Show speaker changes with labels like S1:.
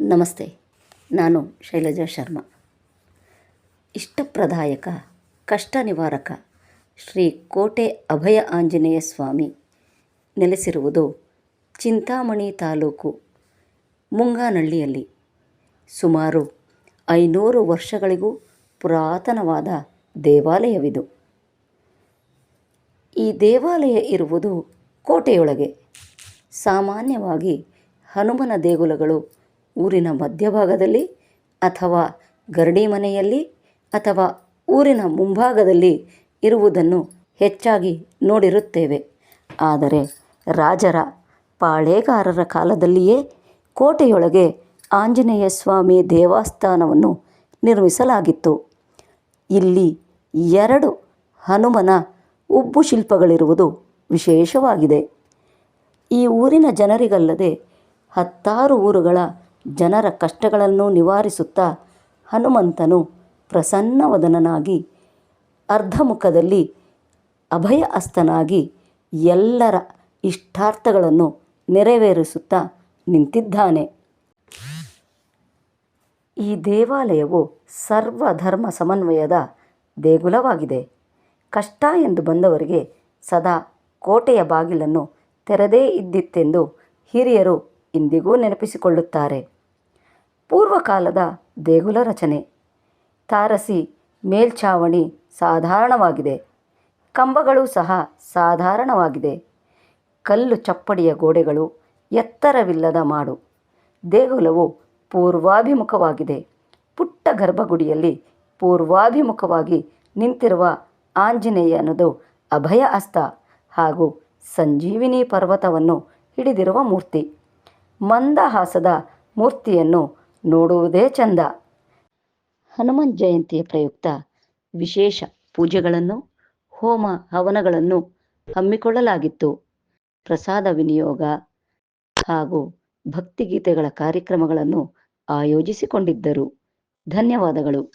S1: ನಮಸ್ತೆ, ನಾನು ಶೈಲಜಾ ಶರ್ಮಾ. ಇಷ್ಟಪ್ರದಾಯಕ ಕಷ್ಟ ನಿವಾರಕ ಶ್ರೀ ಕೋಟೆ ಅಭಯ ಆಂಜನೇಯ ಸ್ವಾಮಿ ನೆಲೆಸಿರುವುದು ಚಿಂತಾಮಣಿ ತಾಲೂಕು, ಮುಂಗಾನಹಳ್ಳಿಯಲ್ಲಿ. ಸುಮಾರು ಐನೂರು ವರ್ಷಗಳಿಗೂ ಪುರಾತನವಾದ ದೇವಾಲಯವಿದು. ಈ ದೇವಾಲಯ ಇರುವುದು ಕೋಟೆಯೊಳಗೆ. ಸಾಮಾನ್ಯವಾಗಿ ಹನುಮನ ದೇಗುಲಗಳು ಊರಿನ ಮಧ್ಯಭಾಗದಲ್ಲಿ ಅಥವಾ ಗರಡಿ ಮನೆಯಲ್ಲಿ ಅಥವಾ ಊರಿನ ಮುಂಭಾಗದಲ್ಲಿ ಇರುವುದನ್ನು ಹೆಚ್ಚಾಗಿ ನೋಡಿರುತ್ತೇವೆ. ಆದರೆ ರಾಜರ ಪಾಳೇಗಾರರ ಕಾಲದಲ್ಲಿಯೇ ಕೋಟೆಯೊಳಗೆ ಆಂಜನೇಯ ಸ್ವಾಮಿ ದೇವಸ್ಥಾನವನ್ನು ನಿರ್ಮಿಸಲಾಗಿತ್ತು. ಇಲ್ಲಿ ಎರಡು ಹನುಮನ ಉಬ್ಬು ಶಿಲ್ಪಗಳಿರುವುದು ವಿಶೇಷವಾಗಿದೆ. ಈ ಊರಿನ ಜನರಿಗಲ್ಲದೆ ಹತ್ತಾರು ಊರುಗಳ ಜನರ ಕಷ್ಟಗಳನ್ನು ನಿವಾರಿಸುತ್ತಾ ಹನುಮಂತನು ಪ್ರಸನ್ನವದನನಾಗಿ ಅರ್ಧಮುಖದಲ್ಲಿ ಅಭಯ ಹಸ್ತನಾಗಿ ಎಲ್ಲರ ಇಷ್ಟಾರ್ಥಗಳನ್ನು ನೆರವೇರಿಸುತ್ತಾ ನಿಂತಿದ್ದಾನೆ. ಈ ದೇವಾಲಯವು ಸರ್ವಧರ್ಮ ಸಮನ್ವಯದ ದೇಗುಲವಾಗಿದೆ. ಕಷ್ಟ ಎಂದು ಬಂದವರಿಗೆ ಸದಾ ಕೋಟೆಯ ಬಾಗಿಲನ್ನು ತೆರೆದೇ ಇದ್ದಿತ್ತೆಂದು ಹಿರಿಯರು ಇಂದಿಗೂ ನೆನಪಿಸಿಕೊಳ್ಳುತ್ತಾರೆ. ಪೂರ್ವಕಾಲದ ದೇಗುಲ ರಚನೆ. ತಾರಸಿ ಮೇಲ್ಛಾವಣಿ ಸಾಧಾರಣವಾಗಿದೆ. ಕಂಬಗಳು ಸಹ ಸಾಧಾರಣವಾಗಿದೆ. ಕಲ್ಲು ಚಪ್ಪಡಿಯ ಗೋಡೆಗಳು ಎತ್ತರವಿಲ್ಲದ ಮಾಡು. ದೇಗುಲವು ಪೂರ್ವಾಭಿಮುಖವಾಗಿದೆ. ಪುಟ್ಟ ಗರ್ಭಗುಡಿಯಲ್ಲಿ ಪೂರ್ವಾಭಿಮುಖವಾಗಿ ನಿಂತಿರುವ ಆಂಜನೇಯನದು ಅಭಯ ಹಸ್ತ ಹಾಗೂ ಸಂಜೀವಿನಿ ಪರ್ವತವನ್ನು ಹಿಡಿದಿರುವ ಮೂರ್ತಿ. ಮಂದಹಾಸದ ಮೂರ್ತಿಯನ್ನು ನೋಡುವುದೇ ಚಂದ. ಹನುಮನ್ ಜಯಂತಿಯ ಪ್ರಯುಕ್ತ ವಿಶೇಷ ಪೂಜೆಗಳನ್ನು, ಹೋಮ ಹವನಗಳನ್ನು ಹಮ್ಮಿಕೊಳ್ಳಲಾಗಿತ್ತು. ಪ್ರಸಾದ ವಿನಿಯೋಗ ಹಾಗೂ ಭಕ್ತಿಗೀತೆಗಳ ಕಾರ್ಯಕ್ರಮಗಳನ್ನು ಆಯೋಜಿಸಿಕೊಂಡಿದ್ದರು. ಧನ್ಯವಾದಗಳು.